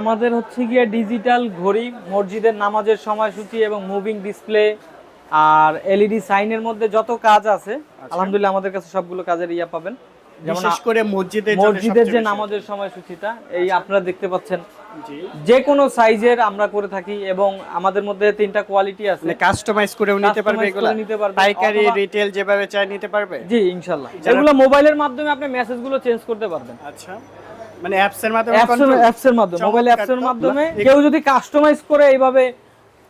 আমাদের হচ্ছে গিয়ে ডিজিটাল ঘড়ি মসজিদের নামাজের সময়সূচি এবং মুভিং ডিসপ্লে আর এলইডি সাইনের মধ্যে যত কাজ আছে আলহামদুলিল্লাহ আমাদের কাছে সবগুলো কাজের ইয়া পাবেন। যেমন বিশেষ করে মসজিদের মসজিদের যে নামাজের সময়সূচিটা এই আপনারা দেখতে পাচ্ছেন। যে কোনো সাইজের আমরা করে থাকি এবং আমাদের মধ্যে তিনটা কোয়ালিটি আছে। মানে কাস্টমাইজ করেও নিতে পারবে নিতে পারবে, পাইকারি রিটেল যেভাবে চাই নিতে পারবে? জি এগুলো মোবাইলের মাধ্যমে আপনি মেসেজগুলো চেঞ্জ করতে পারবেন। আচ্ছা। মানে অ্যাপসের মাধ্যমে অ্যাপস control? অ্যাপস এর মাধ্যমে মোবাইল অ্যাপসের মাধ্যমে কেউ যদি কাস্টমাইজ করে এইভাবে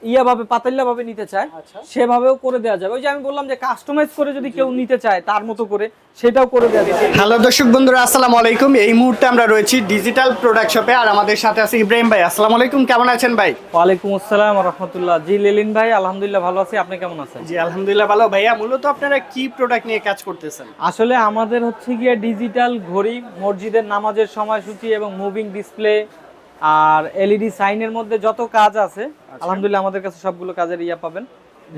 ইয়া ভাবে পাতাল্লা ভাবে নিতে চায় আচ্ছা। সেভাবেও করে দেওয়া যাবে। ওই যে আমি বললাম যে কাস্টমাইজ করে যদি কেউ নিতে চায় তার মতো করে সেটাও করে দেওয়া যাবে। হ্যালো দর্শক বন্ধুরা আসসালামু আলাইকুম। এই মুহূর্তে আমরা রয়েছি ডিজিটাল প্রোডাক্ট শপে আর আমাদের সাথে আছে ইব্রাহিম ভাই। আসসালামু আলাইকুম কেমন আছেন ভাই? ওয়ালাইকুম আসসালাম রহমতুল্লাহ জি লেলিন ভাই আলহামদুলিল্লাহ ভালো আছি। আপনি কেমন আছেন? জি আলহামদুলিল্লাহ ভালো। ভাইয়া মূলত আপনারা কি প্রোডাক্ট নিয়ে কাজ করতেছেন? আসলে আমাদের হচ্ছে গিয়ে ডিজিটাল ঘড়ি মসজিদের নামাজের সময়সূচি এবং মুভিং ডিসপ্লে আর এলইডি সাইনের মধ্যে যত কাজ আছে আলহামদুলিল্লাহ আমাদের কাছে সবগুলো কাজের ইয়া পাবেন।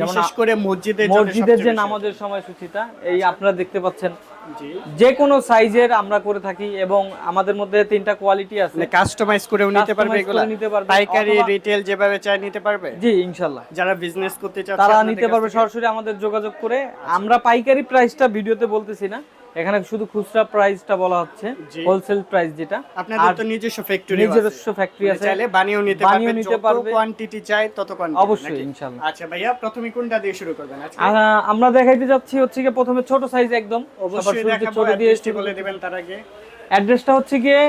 বিশেষ করে মসজিদের মসজিদের যে। নামাজের সময়সূচিটা এই আপনারা দেখতে পাচ্ছেন। যে কোনো সাইজের আমরা করে থাকি এবং আমাদের মধ্যে তিনটা কোয়ালিটি আছে। মানে কাস্টমাইজ করেও নিতে পারবে এগুলা? নিতে পারবে, পাইকারি রিটেল যেভাবে চাই নিতে পারবে? জি ইনশাল্লাহ যারা বিজনেস করতে চাচ্ছে তারা নিতে পারবে। সরাসরি আমাদের যোগাযোগ করে আমরা পাইকারি প্রাইসটা ভিডিওতে বলতেছি না। এখানে শুধু খুচরা প্রাইসটা বলা হচ্ছে হোলসেল প্রাইস যেটা। আপনাদের তো নিজস্ব ফ্যাক্টরি নিজস্ব ফ্যাক্টরি আছে। চাইলে বানিয়েও নিতে বানিয়েও পারবে নিতে পারবে। কোয়ান্টিটি চাই তত কোয়ান্টিটি অবশ্যই, ইনশাআল্লাহ। আচ্ছা ভাইয়া প্রথমে কোনটা দিয়ে শুরু করবেন? আজকে আহ, আমরা দেখাইতে যাচ্ছি হচ্ছে গিয়ে প্রথমে ছোট সাইজ একদম। অবশ্যই ছোট দিয়ে বলে দিবেন তার আগে। অ্যাড্রেসটা হচ্ছে গিয়ে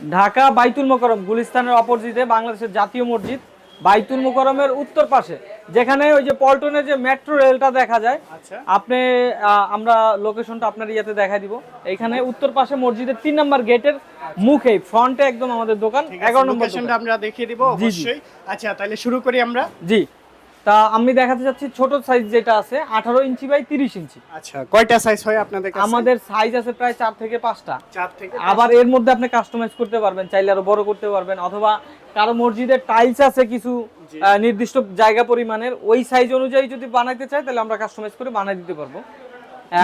ঢাকা বাইতুল মোকরম গুলিস্তানের অপোজিটে বাংলাদেশের জাতীয় মসজিদ বাইতুল মোকরমের উত্তর পাশে। যেখানে ওই যে পল্টনের যে মেট্রো রেলটা দেখা যায় আচ্ছা। আপনি আমরা লোকেশনটা আপনার ইয়েতে দেখা দিব। এখানে উত্তর পাশে মসজিদের তিন নম্বর গেটের মুখে ফ্রন্টে একদম আমাদের দোকান এগারো নম্বর আমরা দেখিয়ে দিব। অবশ্যই। আচ্ছা তাহলে শুরু করি আমরা। জি। তা আমি দেখাতে চাচ্ছি ছোট সাইজ যেটা আছে আঠারো ইঞ্চি বাই তিরিশ ইঞ্চি। আচ্ছা কয়টা সাইজ হয় আপনাদের আমাদের সাইজ আছে প্রায় চার থেকে পাঁচটা। চার থেকে আবার এর মধ্যে আপনি কাস্টমাইজ করতে পারবেন চাইলে আরও বড় করতে পারবেন অথবা কারও মসজিদের টাইলস আছে কিছু নির্দিষ্ট জায়গা পরিমাণের ওই সাইজ অনুযায়ী যদি বানাইতে চাই তাহলে আমরা কাস্টমাইজ করে বানাই দিতে পারব।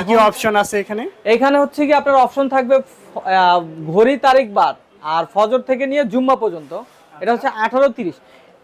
কি অপশন আছে এখানে? এখানে হচ্ছে কি আপনার অপশন থাকবে ঘড়ি তারিখ বার আর ফজর থেকে নিয়ে জুম্মা পর্যন্ত। এটা হচ্ছে আঠারো তিরিশ।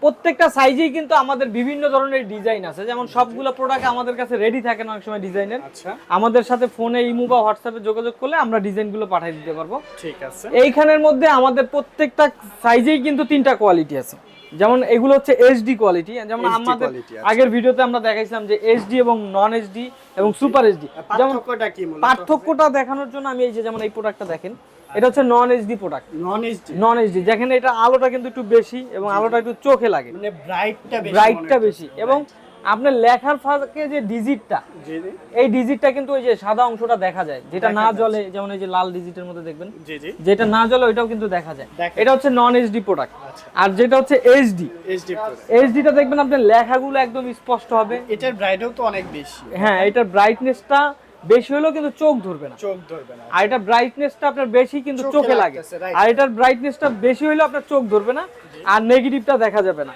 প্রত্যেকটা সাইজেই কিন্তু আমাদের বিভিন্ন ধরনের ডিজাইন আছে। যেমন সবগুলো প্রোডাক্ট আমাদের কাছে রেডি থাকে না অনেক সময় ডিজাইনের আচ্ছা। আমাদের সাথে ফোনে ইমো বা হোয়াটসঅ্যাপে যোগাযোগ করলে আমরা ডিজাইনগুলো পাঠিয়ে দিতে পারব। ঠিক আছে। এইখানের মধ্যে আমাদের প্রত্যেকটা সাইজেই কিন্তু তিনটা কোয়ালিটি আছে। যেমন এগুলো হচ্ছে এইচডি কোয়ালিটি যেমন আমাদের আচ্ছা। আগের ভিডিওতে আমরা দেখাইছিলাম যে এইচডি এবং নন এইচডি এবং সুপার এইচডি যেমন পার্থক্যটা কি মূলত? পার্থক্যটা দেখানোর জন্য আমি এই যে যেমন এই প্রোডাক্টটা দেখেন। এটা হচ্ছে non HD product non HD non HD যেখানে এটা আলোটা কিন্তু একটু বেশি এবং আলোটা একটু চোখে লাগে। মানে ব্রাইটটা বেশি ব্রাইটটা বেশি। এবং আপনার লেখার ফাঁকে যে ডিজিটটা এই ডিজিটটা কিন্তু ওই যে সাদা অংশটা দেখা যায়। যেটা না। জ্বলে যেমন এই যে লাল ডিজিটের মধ্যে দেখবেন। যেটা না জ্বলে ওইটাও কিন্তু দেখা যায়। এটা হচ্ছে নন এইচডি প্রোডাক্ট আর যেটা হচ্ছে এইচডি এইচডি এইচডিটা দেখবেন আপনার লেখাগুলো একদম স্পষ্ট হবে। এটার ব্রাইটও তো অনেক বেশি। হ্যাঁ এটার ব্রাইটনেসটা বেশি হলেও কিন্তু চোখ ধরবে না। চোখ ধরবে না। আর এটা ব্রাইটনেসটা আপনার বেশি কিন্তু চোখে লাগে. আর এটার ব্রাইটনেসটা বেশি হলেও আপনার চোখ ধরবে না আর নেগেটিভটা দেখা যাবে না।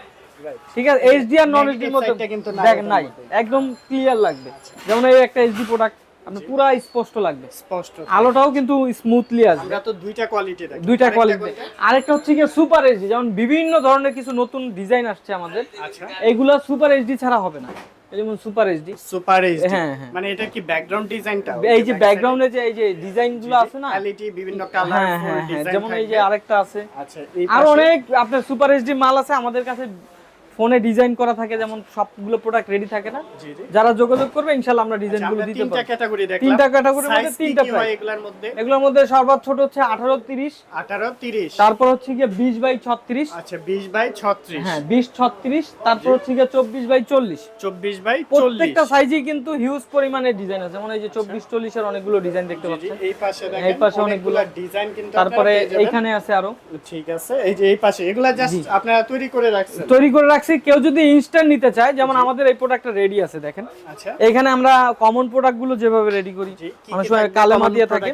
ঠিক আছে? এইচডি আর নন এইচডির Negative মধ্যে কিন্তু নাই একদম ক্লিয়ার লাগবে। যেমন এই একটা এইচডি প্রোডাক্ট আপনার পুরো স্পষ্ট লাগবে। স্পষ্ট। আলোটাও কিন্তু স্মুথলি আসবে। আমরা তো দুইটা কোয়ালিটি দুইটা কোয়ালিটি আরেকটা হচ্ছে কি সুপার এইচডি যেমন বিভিন্ন ধরনের কিছু নতুন ডিজাইন আসছে আমাদের। আচ্ছা। এইগুলা সুপার এইচডি ছাড়া হবে না। যেমন সুপার এইচডি সুপার এইচডি হ্যাঁ, হ্যাঁ। মানে এটা কি ব্যাকগ্রাউন্ড ডিজাইনটা এই যে ব্যাকগ্রাউন্ডে যে এই যে ডিজাইনগুলো আছে না? কোয়ালিটি বিভিন্ন হ্যাঁ কালার হ্যাঁ হ্যাঁ। ডিজাইন যেমন এই যে আরেকটা আছে। আচ্ছা আর অনেক আপনার সুপার এইচডি মাল আছে আমাদের কাছে ফোনে ডিজাইন করা থাকে যেমন সবগুলো প্রোডাক্ট রেডি থাকে না? যারা যোগাযোগ করবে ইনশাআল্লাহ আমরা আচ্ছা, ডিজাইনগুলো আমরা দিতে তিনটা ক্যাটাগরি দেখলাম। তিনটা category মধ্যে তিনটা price। এগুলোর মধ্যে? এগুলোর মধ্যে সর্বোচ্চ ছোট হচ্ছে আঠারো তিরিশ। 18 30 তারপর হচ্ছে গিয়ে বিশ বাই ছত্রিশ। আচ্ছা 20 বাই 36 হ্যাঁ বিশ ছত্রিশ তারপর হচ্ছে গিয়ে চব্বিশ বাই চল্লিশ। 24 বাই 40 প্রত্যেকটা সাইজই কিন্তু হিউজ পরিমাণের ডিজাইন আছে। যেমন এই যে চব্বিশ চল্লিশের অনেকগুলো ডিজাইন দেখতে পাচ্ছেন। এই পাশে দেখেন এই পাশে অনেকগুলো ডিজাইন কিন্তু তারপরে। এইখানে আছে আরও। ঠিক আছে এই যে এই পাশে এগুলা জাস্ট আপনারা তৈরি করে রাখছেন। তৈরি করে রাখছি কেউ যদি ইনস্ট্যান্ট নিতে চায় যেমন আমাদের এই প্রোডাক্টটা রেডি আছে দেখেন। আচ্ছা। এখানে আমরা কমন প্রোডাক্টগুলো যেভাবে রেডি করি অনেক সময় কালেমা দিয়ে থাকে।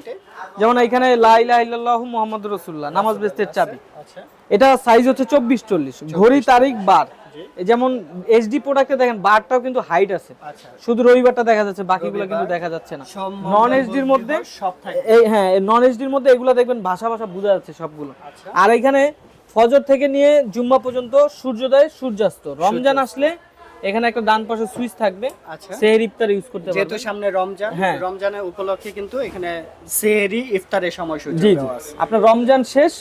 যেমন এখানে লাইলা ইল্লাল্লাহু মুহাম্মাদুর রাসূলুল্লাহ নামাজ বেস্তের চাবি। আচ্ছা এটা সাইজ হচ্ছে চব্বিশ চল্লিশ ঘড়ি তারিখ বার। যেমন এইচডি প্রোডাক্টে দেখেন বারটাও কিন্তু হাইট আছে। আচ্ছা। শুধু রবিবারটা দেখা যাচ্ছে বাকিগুলো কিন্তু দেখা যাচ্ছে না। নন এইচডির মধ্যে সব থাকে। এই হ্যাঁ নন এইচডির মধ্যে এগুলো দেখবেন ভাষা ভাষা বোঝা যাচ্ছে সবগুলো। আচ্ছা। আর এখানে ফজর থেকে নিয়ে জুম্মা পর্যন্ত সূর্যোদয় সূর্যাস্ত। রমজান আসলে এখানে একটা ডান পাশে সুইচ থাকবে। আচ্ছা। সেহের ইফতার ইউজ করতে যেহেতু সামনে রমজান হ্যাঁ। রমজানের উপলক্ষে কিন্তু এখানে সেহরি ইফতারের সময়সূচি জি জি। দেওয়া আছে। আপনার রমজান শেষ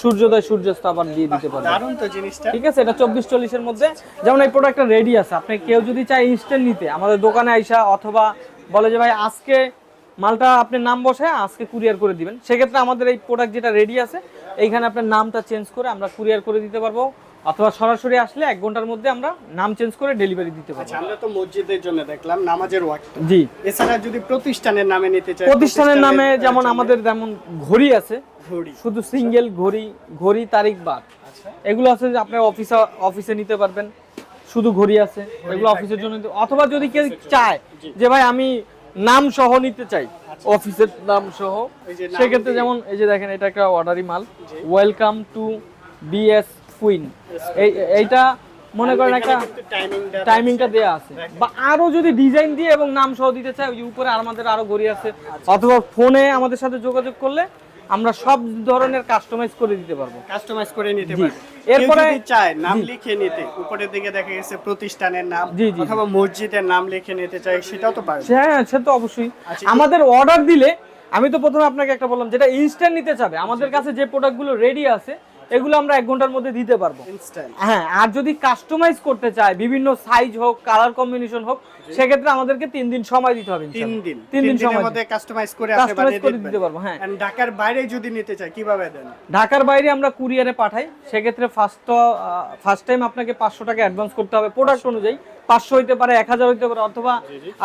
সূর্যোদয় সূর্যাস্ত আবার দিয়ে দিতে পারবেন। দারুণ তো জিনিসটা। ঠিক আছে এটা চব্বিশ চল্লিশের মধ্যে। যেমন এই প্রোডাক্টটা রেডি আছে। আপনি কেউ যদি চায় ইনস্ট্যান্ট নিতে আমাদের দোকানে আইসা অথবা বলে যে ভাই আজকে মালটা আপনি নাম বসায় আজকে কুরিয়ার করে দিবেন। সেক্ষেত্রে আমাদের এই প্রোডাক্ট যেটা রেডি আছে এইখানে আপনার নামটা চেঞ্জ করে আমরা কুরিয়ার করে দিতে পারব। অথবা সরাসরি আসলে এক ঘণ্টার মধ্যে আমরা নাম চেঞ্জ করে ডেলিভারি দিতে পারব। আচ্ছা আমরা তো মসজিদের জন্য দেখলাম নামাজের ওয়াক্ত। জি। এছাড়া যদি প্রতিষ্ঠানের নামে নিতে চাই প্রতিষ্ঠানের নামে যেমন আমাদের যেমন ঘড়ি আছে ঘড়ি। শুধু সিঙ্গেল ঘড়ি ঘড়ি তারিখ বার। আচ্ছা। এগুলো আছে যে আপনার অফিসে অফিসে নিতে পারবেন শুধু ঘড়ি আছে এগুলো অফিসের জন্য। অথবা যদি কেউ চায় যে ভাই আমি নাম সহ নিতে চাই অফিসের নাম সহ। সেক্ষেত্রে যেমন এই যে দেখেন এটা একটা অর্ডারি মাল। ওয়েলকাম টু বিএস কুইন এই এইটা মনে করেন একটা টাইমিংটা দেয়া আছে। বা আরও যদি ডিজাইন দিয়ে এবং নাম সহ দিতে চায় ওই উপরে আর আমাদের আরও ঘড়ি আছে। আচ্ছা। অথবা ফোনে আমাদের সাথে যোগাযোগ করলে আমরা সব ধরনের কাস্টমাইজ করে দিতে পারব। কাস্টমাইজ করে নিতে। এরপরে- চাই নাম লিখে নিতে উপরের দিকে দেখা গেছে প্রতিষ্ঠানের নাম জি, জি, অথবা মসজিদের নাম লিখে নিতে চাই সেটাও তো পারবে। হ্যাঁ সে তো অবশ্যই। আচ্ছা, আমাদের অর্ডার দিলে আমি তো প্রথমে আপনাকে একটা বললাম যেটা ইনস্ট্যান্ট নিতে চাবে আমাদের কাছে যে প্রোডাক্টগুলো রেডি আছে এগুলো আমরা এক ঘণ্টার মধ্যে দিতে পারব। হ্যাঁ আর যদি কাস্টমাইজ করতে চায় বিভিন্ন সাইজ হোক কালার কম্বিনেশন হোক সেক্ষেত্রে আমাদেরকে তিন দিন সময় দিতে হবে তিন দিন। তিন দিন সময় মধ্যে কাস্টমাইজ করে কাস্টমাইজ করে দিতে পারব হ্যাঁ। ঢাকার বাইরে যদি নিতে চায় কীভাবে দেন? ঢাকার বাইরে আমরা কুরিয়ারে পাঠাই। সেক্ষেত্রে ফার্স্ট ফার্স্ট টাইম আপনাকে পাঁচশো টাকা অ্যাডভান্স করতে হবে প্রোডাক্ট অনুযায়ী। পাঁচশো হইতে পারে এক হাজার হইতে পারে অথবা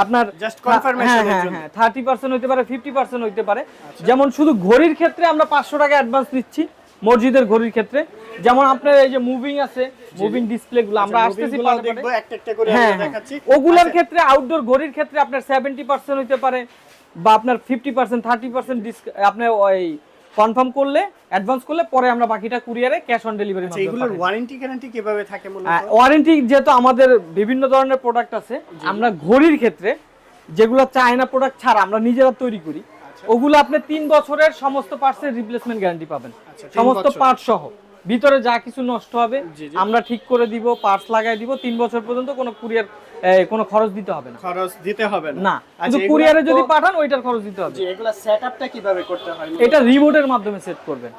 আপনার confirmation হ্যাঁ হ্যাঁ। হ্যাঁ থার্টি পার্সেন্ট হইতে পারে ফিফটি পার্সেন্ট হইতে পারে। যেমন শুধু ঘড়ির ক্ষেত্রে আমরা পাঁচশো টাকা অ্যাডভান্স দিচ্ছি মসজিদের ঘড়ির ক্ষেত্রে। যেমন আপনার এই যে মুভিং আছে মুভিং ডিসপ্লে গুলো আমরা আচ্ছা, আসতেছি হ্যাঁ হ্যাঁ। ওগুলোর আচ্ছা, ক্ষেত্রে আউটডোর ঘড়ির ক্ষেত্রে আপনার সেভেন্টি পার্সেন্ট হইতে পারে বা আপনার ফিফটি পার্সেন্ট থার্টি পার্সেন্ট আপনার ওই কনফার্ম করলে অ্যাডভান্স করলে পরে আমরা বাকিটা কুরিয়ারে ক্যাশ অন ডেলিভারি আচ্ছা এগুলোর ওয়ারেন্টি গ্যারান্টি কীভাবে থাকে মূলত? ওয়ারেন্টি যেহেতু আমাদের বিভিন্ন ধরনের প্রোডাক্ট আছে আমরা ঘড়ির ক্ষেত্রে যেগুলো চায়না প্রোডাক্ট ছাড়া আমরা নিজেরা তৈরি করি ওগুলো আপনি তিন বছরের সমস্ত পার্টসের রিপ্লেসমেন্ট গ্যারান্টি পাবেন। আচ্ছা, সমস্ত। পার্ট সহ। ভিতরে যা কিছু নষ্ট হবে। আমরা ঠিক করে দিব পার্টস লাগাই দিব তিন বছর পর্যন্ত কোনো কুরিয়ার কোনো খরচ দিতে হবে না। খরচ দিতে হবে না। না কিন্তু আচ্ছা, কুরিয়ারে যদি পাঠান ওইটার খরচ দিতে হবে। এগুলা সেটআপটা কীভাবে করতে হয়? এটা রিমোটের মাধ্যমে সেট করবেন।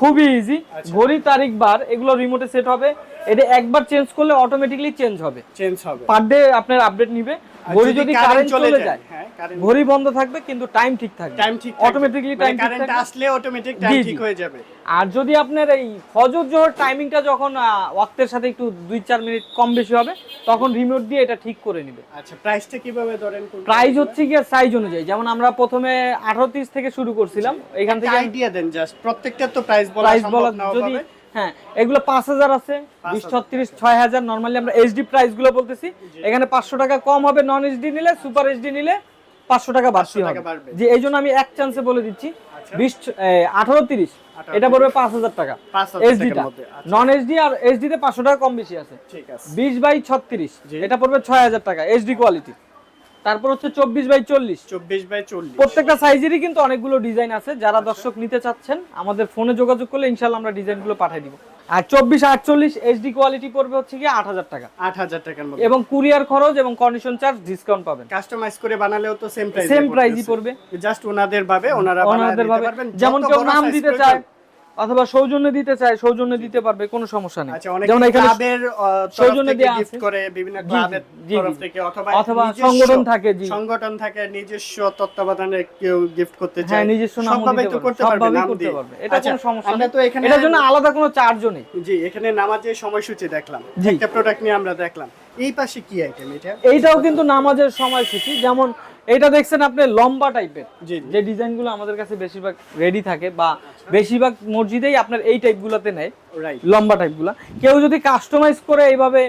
খুবই ইজি আচ্ছা। ঘড়ি তারিখ বার এগুলো রিমোটে সেট হবে। এটা একবার চেঞ্জ করলে অটোমেটিকলি চেঞ্জ হবে। চেঞ্জ হবে। পার ডে আপনার আপডেট নিবে। ঘড়ি যদি কারেন্ট চলে যায় হ্যাঁ ঘড়ি বন্ধ থাকবে কিন্তু টাইম ঠিক থাকবে। টাইম ঠিক অটোমেটিকলি টাইম কারেন্ট আসলে অটোমেটিক টাইম ঠিক হয়ে যাবে। আর যদি আপনার এই ফজর জোহর টাইমিংটা যখন ওয়াক্তের সাথে একটু দুই চার মিনিট কম বেশি হবে তখন রিমোট দিয়ে এটা ঠিক করে নিবে। আচ্ছা প্রাইসটা কীভাবে ধরেন প্রাইস হচ্ছে গিয়ে সাইজ অনুযায়ী যেমন আমরা প্রথমে আঠারো তিরিশ থেকে শুরু করছিলাম এখান থেকে আইডিয়া দেন জাস্ট প্রত্যেকটার তো প্রাইস বলা সম্ভব নাও যদি হ্যাঁ এগুলো পাঁচ হাজার আছে বিশ ছত্রিশ ছয় হাজার। নর্মালি আমরা এইচডি প্রাইসগুলো বলতেছি। এখানে পাঁচশো টাকা কম হবে নন এইচডি নিলে সুপার এইচডি নিলে পাঁচশো টাকা বাড়তি হবে। যে এই জন্য আমি এক চান্সে বলে দিচ্ছি আচ্ছা। বিশ আঠারো তিরিশ। এটা পড়বে পাঁচ হাজার টাকা। 5,000 এইচডিটা টাকার মধ্যে, আচ্ছা। নন এইচডি আর এইচডি তে পাঁচশো টাকা কম বেশি আছে। বিশ বাই ছত্রিশ এটা পড়বে ছয় হাজার টাকা এইচডি কোয়ালিটি তারপর হচ্ছে চব্বিশ বাই চল্লিশ। চব্বিশ বাই চল্লিশ। প্রত্যেকটা সাইজেরই কিন্তু অনেকগুলো ডিজাইন আছে। যারা দর্শক নিতে চাচ্ছেন আমাদের ফোনে যোগাযোগ করলে ইনশাল্লাহ আমরা ডিজাইনগুলো পাঠিয়ে দিব। আর চব্বিশ আটচল্লিশ এইচডি কোয়ালিটি পড়বে হচ্ছে কি আট হাজার টাকা। আট হাজার টাকার মধ্যে। এবং কুরিয়ার খরচ এবং কন্ডিশন চার্জ ডিসকাউন্ট পাবেন। কাস্টমাইজ করে বানালেও তো সেম প্রাইস Same price ই পড়বে। জাস্ট ওনাদের ভাবে ওনারা ওনাদের ভাবে। যেমন কেউ নাম দিতে চায় অথবা সৌজন্য দিতে চায় সৌজন্য দিতে পারবে কোনো সমস্যা নেই। আচ্ছা যেমন এখানে ক্লাবের সৌজন্য দেয়া গিফট করে বিভিন্ন ক্লাবের তরফ থেকে অথবা অথবা সংগঠন থাকে, জি। সংগঠন থাকে নিজস্ব তত্ত্বাবধানে কেউ গিফট করতে চায়। হ্যাঁ নিজস্ব নাম দিতে করতে পারবে নাম দিয়ে। পারবে। এটা আচ্ছা, কোনো সমস্যা আমরা নেই। তো এখানে এটার জন্য আলাদা কোনো চার্জও নেই। জি এখানে নামাজের সময়সূচি দেখলাম। একটা প্রোডাক্ট নিয়ে আমরা দেখলাম। এই পাশে কি আইটেম এটা? এইটাও কিন্তু নামাজের সময়সূচি। যেমন এটা দেখছেন আপনি লম্বা টাইপের যে ডিজাইনগুলো আমাদের কাছে বেশিরভাগ রেডি থাকে বা বেশিরভাগ মসজিদেই আপনার এই টাইপগুলোতে নেয় লম্বা টাইপগুলো কেউ যদি কাস্টমাইজ করে এইভাবে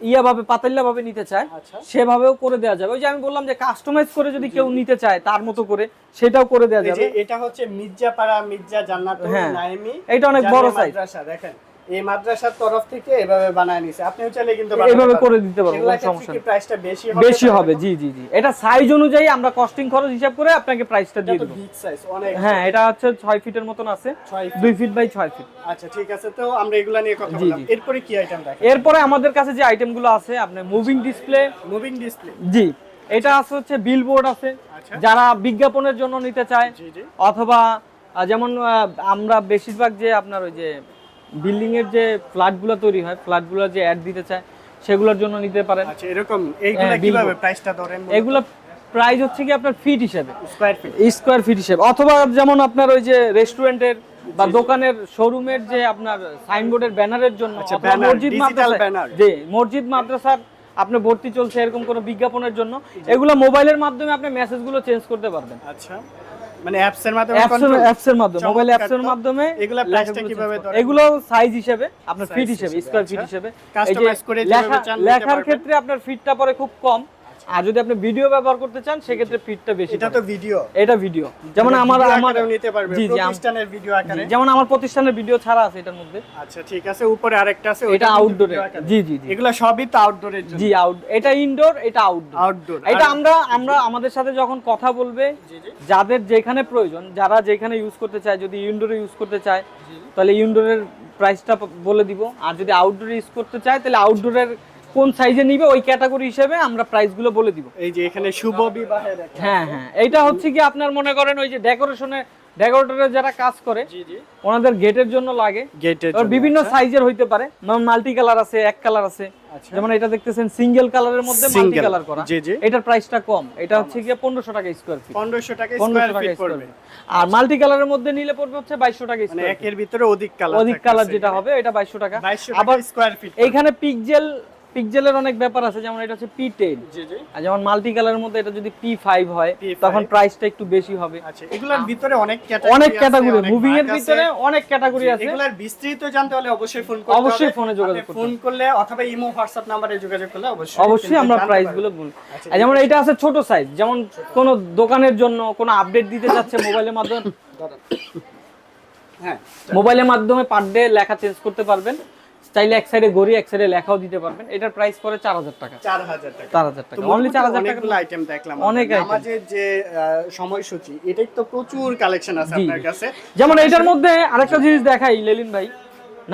ইয়াভাবে পাতাল্লা ভাবে নিতে চায় আচ্ছা। সেভাবেও করে দেওয়া যাবে। ওই যে আমি বললাম যে কাস্টমাইজ করে যদি কেউ নিতে চায় তার মতো করে সেটাও করে দেওয়া যাবে। এটা হচ্ছে মির্জাপাড়া মির্জা জান্নাতুল হ্যাঁ। নাইমি এটা অনেক বড়। মাদ্রাসা দেখেন। এই মাদ্রাসার তরফ থেকে এভাবে বানায় নিছে। আপনিও চাইলে কিন্তু এইভাবে করে দিতে পারব কোনো সমস্যা নেই। প্রাইসটা বেশি বেশি হবে জি জি জি। এটা সাইজ অনুযায়ী আমরা কস্টিং খরচ হিসাব করে আপনাকে প্রাইসটা দিয়ে দেবো। বিগ সাইজ অনেক হ্যাঁ এটা হচ্ছে ছয় ফিটের মতন আছে। ছয় feet। দুই ফিট বাই ছয় ফিট। আচ্ছা ঠিক আছে তো আমরা এগুলা নিয়ে কথা বললাম। এরপরে কি আইটেম এরপরে আমাদের কাছে যে আইটেমগুলো আছে আপনার মুভিং ডিসপ্লে মুভিং ডিসপ্লে জি এটা আছে হচ্ছে বিলবোর্ড আছে। আচ্ছা। যারা বিজ্ঞাপনের জন্য নিতে চায় অথবা যেমন আমরা বেশিরভাগ যে আপনার ওই যে বিল্ডিং এর যে ফ্ল্যাটগুলো তৈরি হয় ফ্ল্যাটগুলো যে অ্যাড দিতে চায় সেগুলোর জন্য নিতে পারেন। আচ্ছা এরকম এইগুলা হ্যাঁ, কীভাবে প্রাইসটা ধরেন এগুলো প্রাইস হচ্ছে কি আপনার ফিট হিসেবে। স্কয়ার ফিট স্কোয়ার ফিট হিসেবে। অথবা যেমন আপনার ওই যে রেস্টুরেন্টের বা দোকানের শোরুমের যে আপনার সাইনবোর্ডের ব্যানারের জন্য আচ্ছা, মসজিদ মাদ্রাসায় জি মসজিদ মাদ্রাসার আপনার ভর্তি চলছে এরকম কোনো বিজ্ঞাপনের জন্য। এগুলো মোবাইলের মাধ্যমে আপনি মেসেজগুলো চেঞ্জ করতে পারবেন। আচ্ছা। মানে অ্যাপস এর মাধ্যমে অ্যাপস এর মাধ্যমে মোবাইল অ্যাপস এর মাধ্যমে এগুলা প্রাইসটা কীভাবে ধরে? এগুলো সাইজ হিসেবে আপনার ফিট হিসেবে স্কয়ার আচ্ছা। ফিট হিসেবে কাস্টমাইজ করে যেভাবে চান লেখার ক্ষেত্রে আপনার ফিটটা পরে খুব কম। আর যদি আপনি ভিডিও ব্যবহার করতে চান সেক্ষেত্রে ফিটটা বেশি এটা তো ভিডিও এটা ভিডিও যেমন আমার আমার নিতে পারবে জি, জি, প্রতিষ্ঠানের ভিডিও আকারে। যেমন আমার প্রতিষ্ঠানের ভিডিও ছাড়া আছে এটার মধ্যে। আচ্ছা ঠিক আছে উপরে আরেকটা আছে এটা আউটডোরে জি জি জি। এগুলো সবই তো আউটডোরের জন্য। জি আউট এটা ইনডোর এটা আউটডোর আউটডোর এটা আমরা আমরা আমাদের সাথে যখন কথা বলবে যাদের যেখানে প্রয়োজন যারা যেখানে ইউজ করতে চায় যদি ইনডোরে ইউজ করতে চায় তাহলে ইনডোরের প্রাইসটা বলে দিব। আর যদি আউটডোরে ইউজ করতে চায় তাহলে আউটডোরের কোন সাইজে নিবে ওই ক্যাটাগরি হিসেবে আমরা প্রাইসগুলো বলে দিব। এই যে এখানে শুভ বিবাহে দেখেন। হ্যাঁ হ্যাঁ। এইটা হচ্ছে কি আপনার মনে করেন ওই যে ডেকোরেশনে ডেকোরেটরের যারা কাজ করে ওনাদের গেটের জন্য লাগে। গেটের বিভিন্ন সাইজের হইতে পারে। যেমন মাল্টি কালার আছে এক কালার আছে। আচ্ছা। যেমন এটা দেখতেছেন সিঙ্গেল কালারের মধ্যে মাল্টি কালার করা। জি, জি। এটার প্রাইসটা কম। এটা হচ্ছে গিয়ে পনেরোশো টাকা স্কোয়ার ফিট 1500 টাকা স্কয়ার ফিট পড়বে। আর মাল্টি কালারের মধ্যে নিলে পড়বে হচ্ছে বাইশশো টাকা মানে স্কোয়ার একের ভিতরে অধিক কালার অধিক কালার যেটা হবে এটা বাইশশো টাকা। 2200 আবার স্কয়ার ফিট এইখানে পিকজেল পিকজেলের অনেক ব্যাপার আছে যেমন এটা হচ্ছে পি টেন আর যেমন মাল্টি কালারের মধ্যে এটা যদি পি ফাইভ হয় P5 তখন প্রাইসটা একটু বেশি হবে। আচ্ছা এগুলোর ভিতরে অনেক অনেক ক্যাটাগরি মুভিং এর ভিতরে অনেক ক্যাটাগরি আছে। এগুলোর বিস্তারিত জানতে হলে অবশ্যই ফোন করতে অবশ্যই ফোনে যোগাযোগ করতে ফোন করলে অথবা ইমো হোয়াটসঅ্যাপ নম্বরে যোগাযোগ করলে অবশ্যই অবশ্যই আমরা প্রাইসগুলো বলি আচ্ছা, আর যেমন এটা আছে ছোট সাইজ যেমন কোন দোকানের জন্য কোনো আপডেট দিতে চাচ্ছে মোবাইলের মাধ্যমে? হ্যাঁ। মোবাইলের মাধ্যমে পার ডে লেখা চেঞ্জ করতে পারবেন। চাইলে এক সাইডে ঘড়ি এক সাইডে লেখাও দিতে পারবেন। এটার প্রাইস পড়ে চার হাজার টাকা। চার হাজার টাকা। চার হাজার টাকা। অনলি চার হাজার টাকা অনেকগুলো আইটেম দেখলাম অনেক item। যে সময়সূচি এটাই তো প্রচুর কালেকশন আছে আপনার কাছে। যেমন এটার মধ্যে আরেকটা জিনিস দেখাই লেলিন ভাই।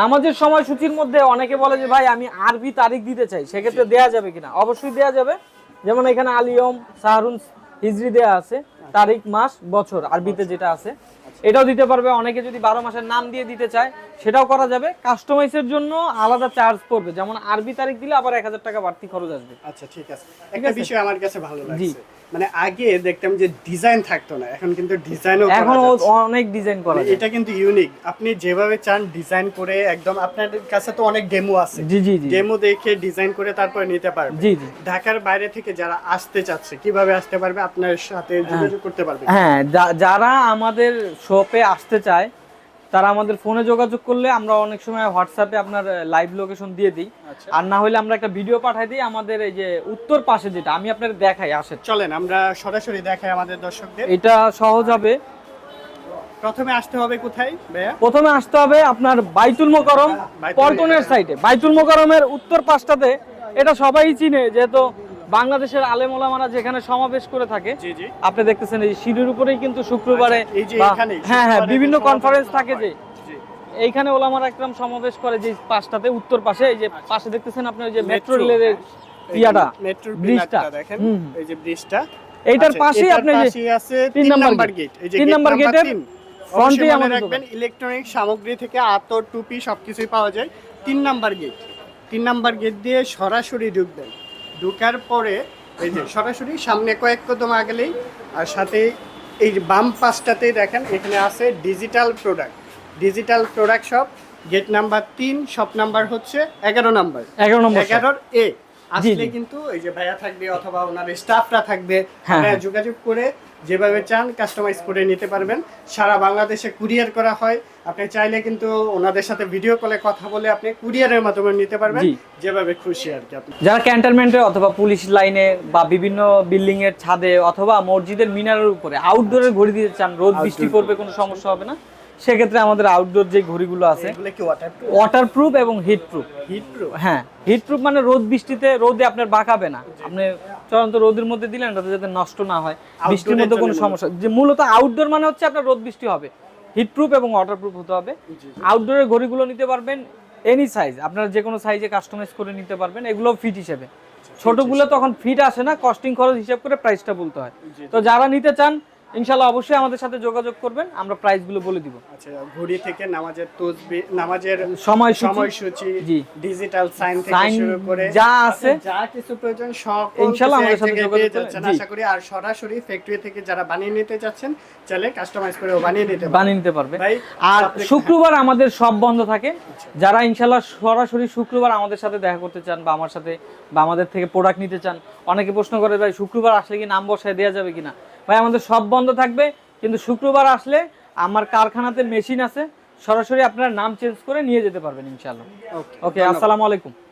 নামাজের সময়সূচির মধ্যে অনেকে বলে যে ভাই আমি আরবি তারিখ দিতে চাই সেক্ষেত্রে দেয়া যাবে কিনা? অবশ্যই দেয়া যাবে। যেমন এখানে আলিয়ম সাহারুন হিজরি দেয়া আছে তারিখ মাস বছর আরবিতে যেটা আছে। এটাও দিতে পারবে অনেকে যদি বারো মাসের নাম দিয়ে দিতে চায় সেটাও করা যাবে। কাস্টমাইজের জন্য আলাদা চার্জ পড়বে যেমন আরবি তারিখ দিলে আবার এক হাজার টাকা বাড়তি খরচ আসবে। আচ্ছা ঠিক আছে। একটা বিষয় আমার কাছে ভালো। লাগছে। মানে আগে দেখতাম যে ডিজাইন থাকতো না এখন কিন্তু ডিজাইনও এখন অনেক ডিজাইন করা যায়। এটা কিন্তু ইউনিক আপনি যেভাবে চান ডিজাইন করে একদম আপনাদের কাছে তো অনেক ডেমো আছে। জি জি জি। ডেমো দেখে ডিজাইন করে তারপরে নিতে পারবে। জি জি। ঢাকার বাইরে থেকে যারা আসতে চাচ্ছে কীভাবে আসতে পারবে আপনার সাথে যোগাযোগ করতে পারবে? হ্যাঁ যারা আমাদের শপে আসতে চায় তারা আমাদের ফোনে যোগাযোগ করলে আমরা অনেক সময় হোয়াটসঅ্যাপে আপনার লাইভ লোকেশন দিয়ে দিই। আচ্ছা। আর না হলে আমরা একটা ভিডিও পাঠাই দিই আমাদের এই যে উত্তর পাশে যেটা আমি আপনার দেখাই আসে চলেন আমরা সরাসরি দেখাই আমাদের দর্শকদের। এটা সহজ হবে। প্রথমে আসতে হবে কোথায় ভাইয়া? প্রথমে আসতে হবে আপনার বাইতুল মোকারম পল্টনের সাইডে বাইতুল মোকারমের উত্তর পাশটাতে এটা সবাই চিনে যেহেতু বাংলাদেশের আলেমোলামারা যেখানে সমাবেশ করে থাকে আপনি দেখতেছেন এই সিঁড়ির উপরেই কিন্তু শুক্রবারে আচ্ছা, হ্যাঁ হ্যাঁ বিভিন্ন কনফারেন্স থাকে যে এইখানে ওলামার একরাম সমাবেশ করে যে পাশটাতে উত্তর পাশে এই যে পাশে দেখতেছেন আপনি যে মেট্রো রেলের ইয়াটা মেট্রো ব্রিজটা দেখেন। এই যে ব্রিজটা এইটার আচ্ছা, পাশেই আপনি যে আছে তিন নাম্বার গেট এই যে তিন নাম্বার গেটের মনে আমাদের রাখবেন ইলেকট্রনিক সামগ্রী থেকে আতর টুপি সবকিছুই পাওয়া যায়। তিন নাম্বার গেট তিন নাম্বার গেট দিয়ে সরাসরি ঢুকবেন। ঢুকার পরে এই যে সরাসরি সামনে কয়েক কদম আগেলেই আর সাথে এই বাম পাশটাতেই দেখেন এখানে আছে digital product digital product shop gate number তিন শপ নাম্বার হচ্ছে এগারো নাম্বার এগারো নাম্বার। এগারোর এ আসলে। কিন্তু এই যে ভাইয়া থাকবে অথবা ওনার স্টাফরা থাকবে হ্যাঁ, আপনারা হ্যাঁ। যোগাযোগ করে যেভাবে চান কাস্টমাইজ করে নিতে পারবেন। সারা বাংলাদেশে কুরিয়ার করা হয়। আপনি চাইলে কিন্তু ওনাদের সাথে ভিডিও কলে কথা বলে আপনি কুরিয়ারের মাধ্যমে নিতে পারবেন। যেভাবে খুশি আর কি আপনি। যারা ক্যান্টনমেন্টে অথবা পুলিশ লাইনে বা বিভিন্ন বিল্ডিং এর ছাদে অথবা মসজিদের মিনারের উপরে আউটডোরের ঘড়ি দিতে চান রোদ বৃষ্টি পড়বে কোনো সমস্যা হবে না? সেক্ষেত্রে আমাদের আউটডোর যে ঘড়িগুলো আছে ওয়াটার ওয়াটারপ্রুফ এবং হিট প্রুফ হিট প্রুফ হ্যাঁ হিট প্রুফ মানে রোদ বৃষ্টিতে রোদে আপনার বাঁকাবে না। আপনি চূড়ান্ত রোদের মধ্যে দিলেন যাতে যাতে নষ্ট না হয়। বৃষ্টির মধ্যে কোনো সমস্যা যে মূলত আউটডোর মানে হচ্ছে আপনার রোদ বৃষ্টি হবে। হিট প্রুফ এবং ওয়াটারপ্রুফ হতে হবে। আউটডোরের ঘড়িগুলো নিতে পারবেন এনি সাইজ আপনারা যে কোনো সাইজে কাস্টমাইজ করে নিতে পারবেন। এগুলো ফিট হিসেবে। ছোটগুলো তখন ফিট আসে না। কস্টিং খরচ হিসাব করে প্রাইসটা বলতে হয়। তো যারা নিতে চান ইনশাল্লাহ অবশ্যই আমাদের সাথে যোগাযোগ করবেন আমরা প্রাইসগুলো বলে দিব। আচ্ছা ঘড়ি থেকে নামাজের তসবি নামাজের সময় সময়সূচি জি। ডিজিটাল সাইন থেকে শুরু করে যা আছে। যা কিছু প্রয়োজন সব ইনশাআল্লাহ আমাদের সাথে যোগাযোগ করলে- আশা করি আর সরাসরি ফ্যাক্টরি থেকে যারা বানিয়ে নিতে চাচ্ছেন চাইলে কাস্টমাইজ করেও বানিয়ে নিতে বানিয়ে নিতে পারবে। ভাই, আর শুক্রবার আমাদের সব বন্ধ থাকে। যারা ইনশাল্লাহ সরাসরি শুক্রবার আমাদের সাথে দেখা করতে চান বা আমার সাথে বা আমাদের থেকে প্রোডাক্ট নিতে চান অনেকে প্রশ্ন করে ভাই শুক্রবার আসলে কি নাম বসায় দেওয়া যাবে কিনা? ভাই আমাদের সব বন্ধ থাকবে কিন্তু শুক্রবার আসলে আমার কারখানাতে মেশিন আছে সরাসরি আপনার নাম চেঞ্জ করে নিয়ে যেতে পারবেন ইনশাল্লাহ ওকে ওকে আসসালামু আলাইকুম।